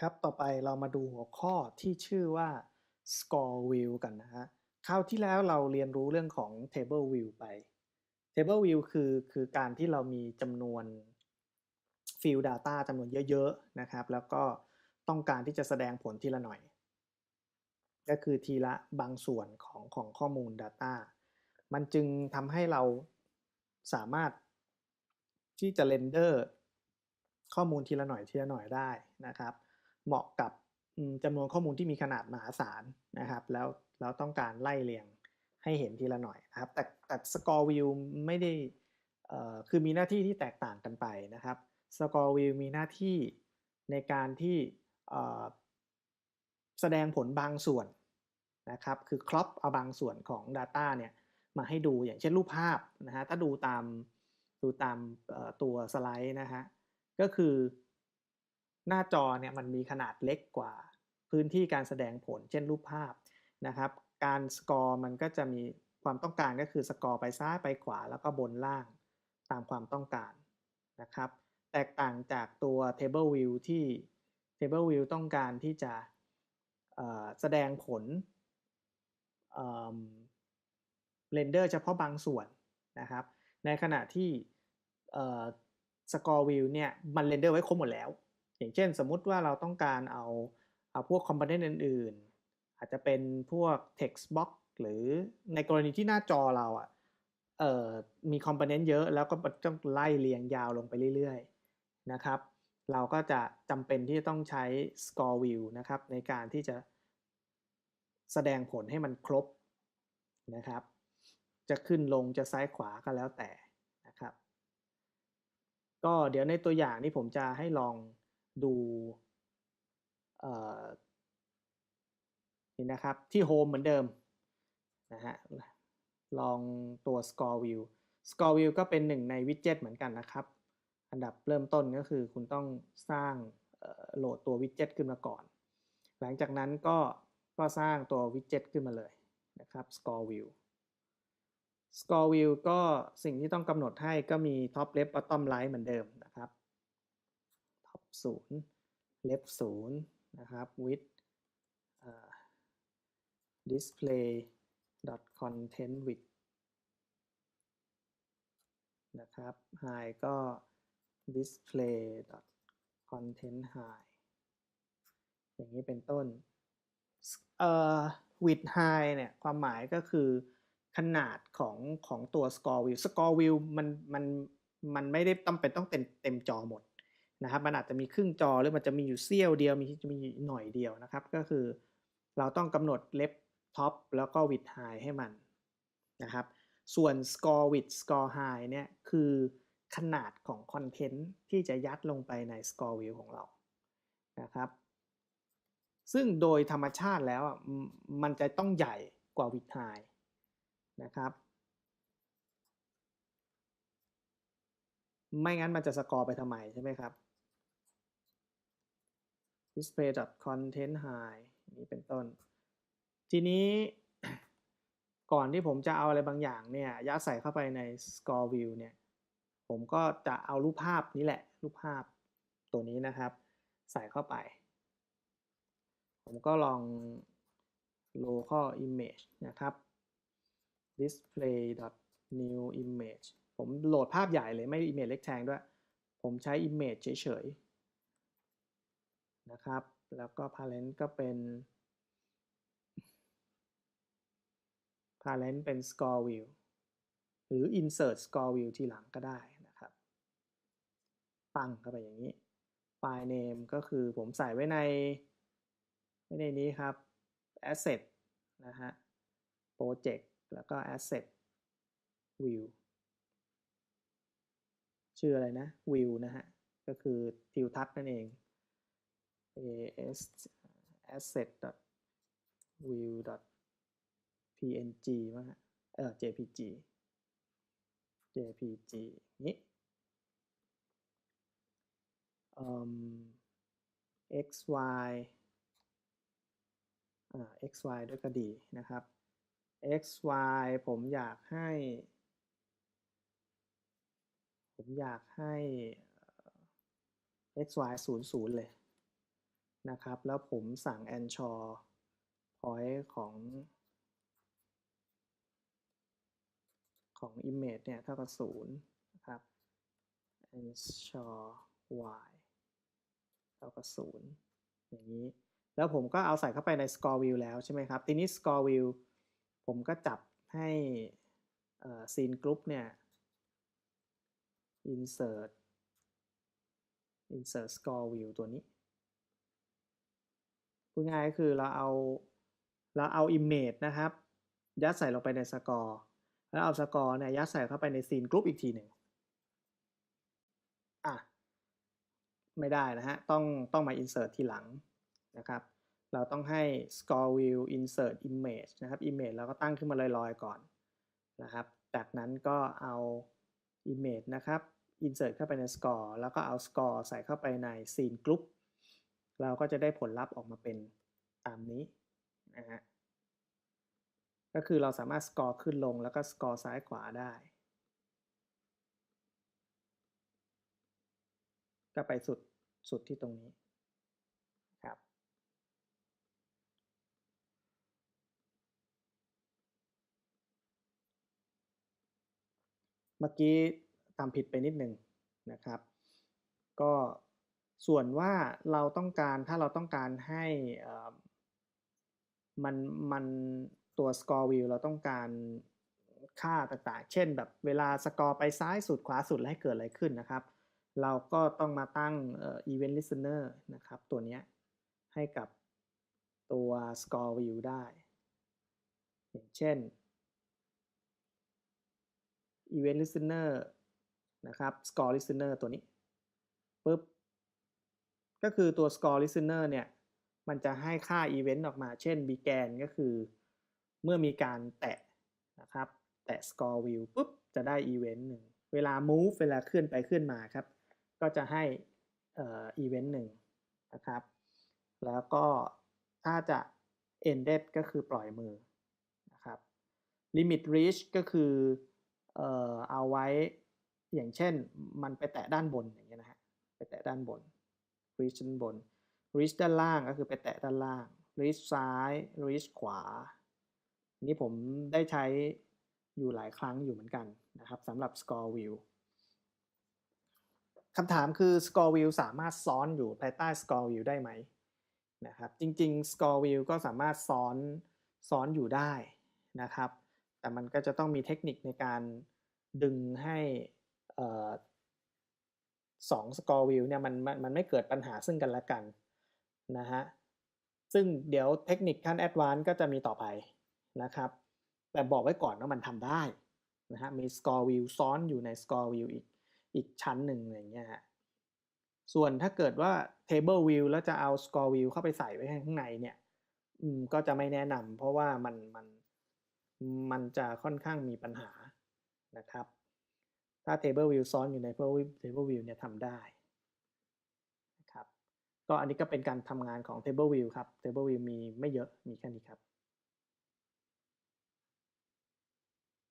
ครับ ต่อไปเรามาดูหัวข้อที่ชื่อว่า score view กันนะฮะ คราวที่แล้วเราเรียนรู้เรื่องของ table view ไป table view คือคือการที่เรามีจำนวน field data จำนวนเยอะๆนะครับ แล้วก็ต้องการที่จะแสดงผลทีละหน่อย ก็คือทีละบางส่วนของของข้อมูล Data มันจึงทำให้เราสามารถที่จะเรนเดอร์ข้อมูลทีละหน่อยทีละหน่อยได้นะครับ เหมาะกับจำนวนข้อมูลที่มีขนาดมหาศาลนะครับ แล้วเราต้องการไล่เรียงให้เห็นทีละหน่อยนะครับ แต่แต่สกอร์วิวไม่ได้คือมีหน้าที่ที่แตกต่างกันไปนะครับสกอร์วิวมีหน้าที่ในการที่แสดงผลบางส่วนนะครับ คือครอปเอาบางส่วนของ Data เนี่ยมาให้ดูอย่างเช่นรูปภาพนะฮะถ้าดูตามดูตามตัวสไลด์นะฮะก็คือ หน้าจอเนี่ยมันมีขนาดเล็กกว่าพื้นที่การแสดงผล เช่นรูปภาพนะครับ การสกอร์มันก็จะมีความต้องการก็คือสกอร์ไปซ้ายไปขวาแล้วก็บนล่างตามความต้องการนะครับ แตกต่างจากตัว table view ที่ table view ต้องการที่จะแสดงผลเรนเดอร์เฉพาะบางส่วนนะครับ ในขณะที่สกอร์วิวเนี่ยมันเรนเดอร์ไว้ครบหมดแล้ว อย่างเช่นสมมุติว่าเราต้องการเอาเอาพวกคอมโพเนนต์อื่นๆ อาจจะเป็นพวก text box หรือในกรณีที่หน้าจอเราอะเอ่อมีคอมโพเนนต์เยอะแล้วก็ต้องไล่เรียงยาวลงไปเรื่อยๆนะครับ เราก็จะจำเป็นที่จะต้องใช้ score view นะครับ ในการที่จะแสดงผลให้มันครบนะครับ จะขึ้นลงจะซ้ายขวาก็แล้วแต่นะครับ ก็เดี๋ยวในตัวอย่างนี้ผมจะให้ลอง ดูนี่นะครับที่ Home เหมือนเดิมนะฮะลองตัว Score View Score View ก็เป็นหนึ่งในวิดเจ็ตเหมือนกันนะครับ อันดับเริ่มต้นก็คือคุณต้องสร้างโหลดตัววิดเจ็ตขึ้นมาก่อน หลังจากนั้นก็ก็สร้างตัววิดเจ็ตขึ้นมาเลยนะครับ Score View Score View ก็สิ่งที่ต้องกำหนดให้ก็มี Top Left Bottom Right เหมือนเดิมนะครับ 0 Left 0นะครับ Width display dot content width นะครับ high ก็ display dot content high อย่างนี้เป็นต้นเอ่อ width high เนี่ยความหมายก็คือขนาดของของตัว score view score view มันมันมันไม่ได้ต้องเป็นต้องเต็มเต็มจอหมด นะครับมันอาจจะมีครึ่งจอหรือมันจะมีอยู่เสี้ยวเดียวมีจะมีหน่อยเดียวนะครับ ก็คือเราต้องกำหนดเล็บท็อปแล้วก็ width high ให้มันนะครับ ส่วน score width score high เนี่ยคือขนาดของคอนเทนต์ที่จะยัดลงไปใน score view ของเรานะครับ ซึ่งโดยธรรมชาติแล้วมันจะต้องใหญ่กว่าวิดไฮนะครับ ไม่งั้นมันจะสกอร์ไปทำไมใช่ไหมครับ display content high นี้เป็นต้น ทีนี้ก่อนที่ผมจะเอาอะไรบางอย่างเนี่ยยัดใส่เข้าไปใน score view เนี่ย ผมก็จะเอารูปภาพนี้แหละ รูปภาพตัวนี้นะครับ ใส่เข้าไป ผมก็ลอง local image นะครับ display new image ผมโหลดภาพใหญ่เลยไม่ image เล็กแทงด้วย ผมใช้ image เฉยๆ นะครับ แล้วก็ parent ก็เป็น parent เป็น score view หรือ insert score view ทีหลังก็ได้นะครับ ตั้งเข้าไปอย่างนี้ file name ก็คือผมใส่ไว้ในไว้ในนี้ครับ asset นะฮะ project แล้วก็ asset view ชื่ออะไรนะ view นะฮะ ก็คือทิวทัศน์นั่นเอง as asset view png มั้งเออ jpg jpg นี้ um, xy x y ด้วยก็ดีนะครับ x y ผมอยากให้ ผมอยากให้ x y 0 0 เลย นะครับ แล้วผมสั่ง ensure point ของของ image เนี่ยเท่ากับศูนย์นะครับ ensure y เท่ากับศูนย์อย่างนี้ แล้วผมก็เอาใส่เข้าไปใน score view แล้วใช่ไหมครับ ทีนี้ score view ผมก็จับให้ scene group เนี่ย insert insert score view ตัวนี้ พูดง่ายก็คือเราเอาเราเอา image นะครับ ยัดใส่ลงไปใน score แล้วเอา score เนี่ยยัดใส่เข้าไปใน scene group อีกทีหนึ่งอะไม่ได้นะฮะ ต้องต้องมา insert ทีหลังนะครับ เราต้องให้ score view insert image นะครับ image เราก็ตั้งขึ้นมาลอยๆก่อนนะครับ จากนั้นก็เอา image นะครับ insert เข้าไปใน score แล้วก็เอา score ใส่เข้าไปใน scene group เราก็จะได้ผลลัพธ์ออกมาเป็นตามนี้นะฮะก็คือเราสามารถ score ขึ้นลงแล้วก็ score ซ้ายขวาได้ ก็ไปสุดสุดที่ตรงนี้ครับเมื่อกี้ทำผิดไปนิดหนึ่งนะครับ ก็ ส่วนว่าเราต้องการถ้าเราต้องการให้มันมันตัว score view เราต้องการค่าต่างๆ เช่นแบบเวลาสกอร์ไปซ้ายสุดขวาสุดแล้วให้เกิดอะไรขึ้นนะครับ เราก็ต้องมาตั้ง event listener นะครับ ตัวนี้ให้กับตัว score view ได้ อย่างเช่น event listener นะครับ score listener ตัวนี้ปุ๊บ ก็คือตัว score listener เนี่ยมันจะให้ค่า event ออกมา เช่น began ก็คือ เมื่อมีการแตะนะครับ แตะ score view ปุ๊บ จะได้ event หนึ่ง เวลา move เวลาเคลื่อนไปเคลื่อนมาครับ ก็จะให้เอ่อ event หนึ่งนะครับ แล้วก็ถ้าจะ ended ก็คือปล่อยมือนะครับ limit reach ก็คือเอ่อเอาไว้อย่างเช่นมันไปแตะด้านบนอย่างเงี้ยนะฮะ ไปแตะด้านบน reach ด้านบน reach ด้านล่างก็คือไปแตะด้านล่าง reach ซ้าย reach ขวา นี่ผมได้ใช้อยู่หลายครั้งอยู่เหมือนกันนะครับสำหรับ score view คำถามคือ score view สามารถซ้อนอยู่ภายใต้ score view ได้ไหมนะครับ จริงๆ score view ก็สามารถซ้อนซ้อนอยู่ได้นะครับ แต่มันก็จะต้องมีเทคนิคในการดึงให้ เอ่อสอง score view เนี่ยมันมันมันไม่เกิดปัญหาซึ่งกันและกันนะฮะซึ่งเดี๋ยวเทคนิคขั้นแอดวานซ์ก็จะมีต่อไปนะครับ แต่บอกไว้ก่อนว่ามันทำได้นะฮะมี score view ซ้อนอยู่ใน score view อีกอีกชั้นหนึ่งอย่างเงี้ยฮะส่วนถ้าเกิดว่า table view แล้วจะเอา score view เข้าไปใส่ไว้ข้างในเนี่ยอืมก็จะไม่แนะนำเพราะว่ามันมันมันจะค่อนข้างมีปัญหานะครับ ถ้า table view ซ้อนอยู่ใน table view เนี่ยทำได้นะครับก็อันนี้ก็เป็นการทำงานของ table view ครับ table view มีไม่เยอะมีแค่นี้ครับ